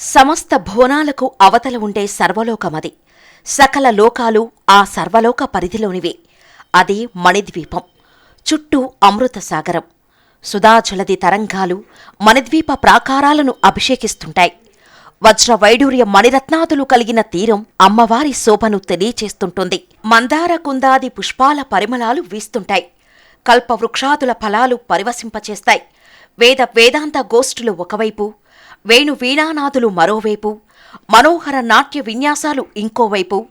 సమస్త భువనాలకు అవతల ఉండే సర్వలోకమది. సకల లోకాలు ఆ సర్వలోక పరిధిలోనివే. అది మణిద్వీపం. చుట్టూ అమృత సాగరం సుధాజలది తరంగాలు మణిద్వీప ప్రాకారాలను అభిషేకిస్తుంటాయి. వజ్రవైడూర్య మణిరత్నాదులు కలిగిన తీరం అమ్మవారి శోభను తెలియచేస్తుంటుంది. మందార కుందాది పుష్పాల పరిమళాలు వీస్తుంటాయి. కల్పవృక్షాదుల ఫలాలు పరివసింపచేస్తాయి. వేద వేదాంత గోష్ఠులు ఒకవైపు వేణు వీణానాథులు మరోవైపు మనోహర నాట్య విన్యాసాలు ఇంకోవైపు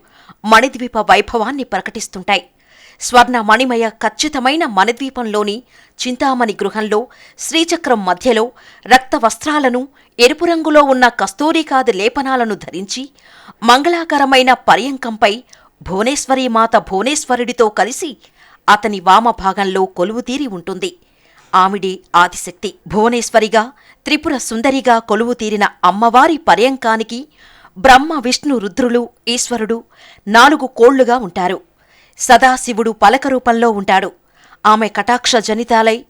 మణిద్వీప వైభవాన్ని ప్రకటిస్తుంటాయి. స్వర్ణ మణిమయ ఖచ్చితమైన మణిద్వీపంలోని చింతామణి గృహంలో శ్రీచక్రం మధ్యలో రక్త వస్త్రాలను ఎరుపు రంగులో ఉన్న కస్తూరికాది లేపనాలను ధరించి మంగళాకరమైన పర్యంకంపై భువనేశ్వరీమాత భువనేశ్వరుడితో కలిసి అతని వామభాగంలో కొలువుతీరి ఉంటుంది. ఆమిడి ఆదిశక్తి భువనేశ్వరిగా త్రిపుర సుందరిగా కొలువు తీరిన అమ్మవారి పర్యంకానికి బ్రహ్మ విష్ణు రుద్రులు ఈశ్వరుడు నాలుగు కోళ్ళుగా ఉంటారు. సదాశివుడు పలక రూపంలో ఉంటాడు. ఆమె కటాక్ష జనితాలై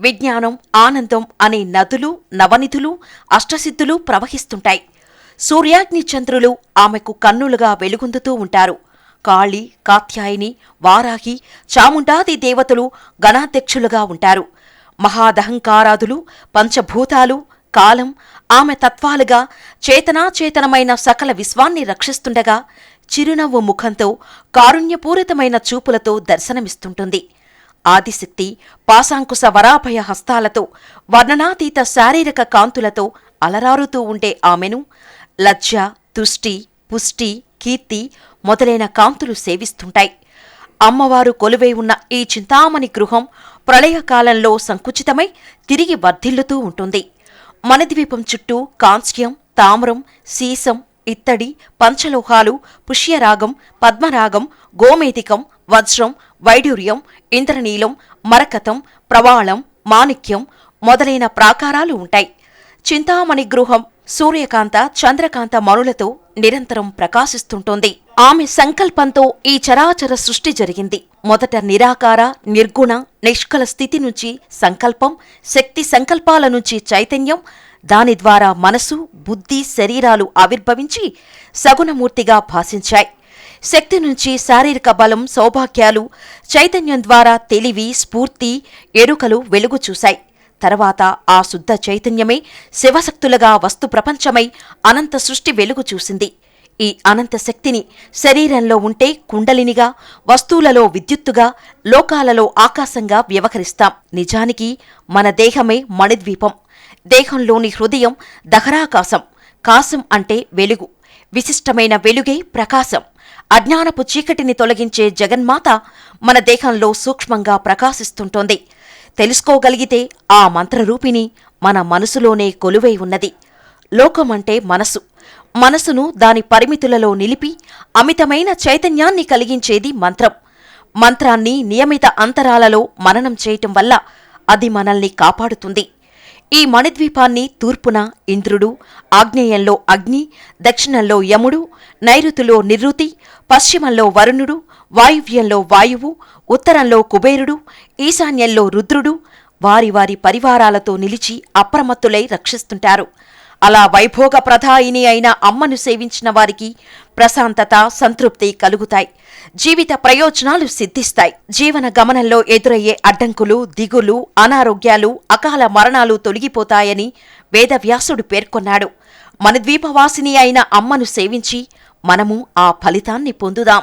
విజ్ఞానం ఆనందం అనే నదులు నవనిధులు అష్టసిద్ధులు ప్రవహిస్తుంటాయి. సూర్యాగ్ని చంద్రులు ఆమెకు కన్నులుగా వెలుగొందుతూ ఉంటారు. కాళి కాత్యాయిని వారాహి చాముండాది దేవతలు గణాధ్యక్షులుగా ఉంటారు. మహాదహంకారాదులు పంచభూతాలు కాలం ఆమె తత్వాలుగా చేతనాచేతనమైన సకల విశ్వాన్ని రక్షిస్తుండగా చిరునవ్వు ముఖంతో కారుణ్యపూరితమైన చూపులతో దర్శనమిస్తుంటుంది. ఆదిశక్తి పాశాంకుశ వరాభయ హస్తాలతో వర్ణనాతీత శారీరక కాంతులతో అలరారుతూ ఉండే ఆమెను లజ్జ తుష్టి పుష్టి కీర్తి మొదలైన కాంతులు సేవిస్తుంటాయి. అమ్మవారు కొలువై ఉన్న ఈ చింతామణి గృహం ప్రళయకాలంలో సంకుచితమై తిరిగి వర్ధిల్లుతూ ఉంటుంది. మణిద్వీపం చుట్టూ కాంస్యం తామ్రం సీసం ఇత్తడి పంచలోహాలు పుష్యరాగం పద్మరాగం గోమేధికం వజ్రం వైడూర్యం ఇంద్రనీలం మరకతం ప్రవాళం మాణిక్యం మొదలైన ప్రాకారాలు ఉంటాయి. చింతామణి గృహం సూర్యకాంత చంద్రకాంత మనులతో నిరంతరం ప్రకాశిస్తుంటోంది. ఆమె సంకల్పంతో ఈ చరాచర సృష్టి జరిగింది. మొదట నిరాకార నిర్గుణ నిష్కల స్థితి నుంచి సంకల్పం శక్తి సంకల్పాల నుంచి చైతన్యం దాని ద్వారా మనసు బుద్ధి శరీరాలు ఆవిర్భవించి సగుణమూర్తిగా భాషించాయి. శక్తి నుంచి శారీరక బలం సౌభాగ్యాలు చైతన్యం ద్వారా తెలివి స్ఫూర్తి ఎరుకలు వెలుగు చూశాయి. తర్వాత ఆ శుద్ధ చైతన్యమే శివశక్తులుగా వస్తు ప్రపంచమై అనంత సృష్టి వెలుగు చూసింది. ఈ అనంత శక్తిని శరీరంలో ఉంటే కుండలినిగా వస్తువులలో విద్యుత్తుగా లోకాలలో ఆకాశంగా వ్యవహరిస్తాం. నిజానికి మన దేహమే మణిద్వీపం. దేహంలోని హృదయం దహరాకాశం. కాశం అంటే వెలుగు. విశిష్టమైన వెలుగే ప్రకాశం. అజ్ఞానపు చీకటిని తొలగించే జగన్మాత మన దేహంలో సూక్ష్మంగా ప్రకాశిస్తుంటోంది. తెలుసుకోగలిగితే ఆ మంత్రరూపిణి మన మనసులోనే కొలువై ఉన్నది. లోకమంటే మనసు. మనసును దాని పరిమితులలో నిలిపి అమితమైన చైతన్యాన్ని కలిగించేది మంత్రం. మంత్రాన్ని నియమిత అంతరాలలో మననం చేయటం వల్ల అది మనల్ని కాపాడుతుంది. ఈ మణిద్వీపాన్ని తూర్పున ఇంద్రుడు ఆగ్నేయంలో అగ్ని దక్షిణంలో యముడు నైరుతిలో నిరుతి పశ్చిమంలో వరుణుడు వాయువ్యంలో వాయువు ఉత్తరంలో కుబేరుడు ఈశాన్యంలో రుద్రుడు వారి వారి పరివారాలతో నిలిచి అప్రమత్తులై రక్షిస్తుంటారు. అలా వైభోగ ప్రధాయిని అయిన అమ్మను సేవించిన వారికి ప్రశాంతత సంతృప్తి కలుగుతాయి. జీవిత ప్రయోజనాలు సిద్ధిస్తాయి. జీవన గమనంలో ఎదురయ్యే అడ్డంకులు దిగులు అనారోగ్యాలు అకాల మరణాలు తొలగిపోతాయని వేదవ్యాసుడు పేర్కొన్నాడు. మన ద్వీపవాసిని అయిన అమ్మను సేవించి మనము ఆ ఫలితాన్ని పొందుదాం.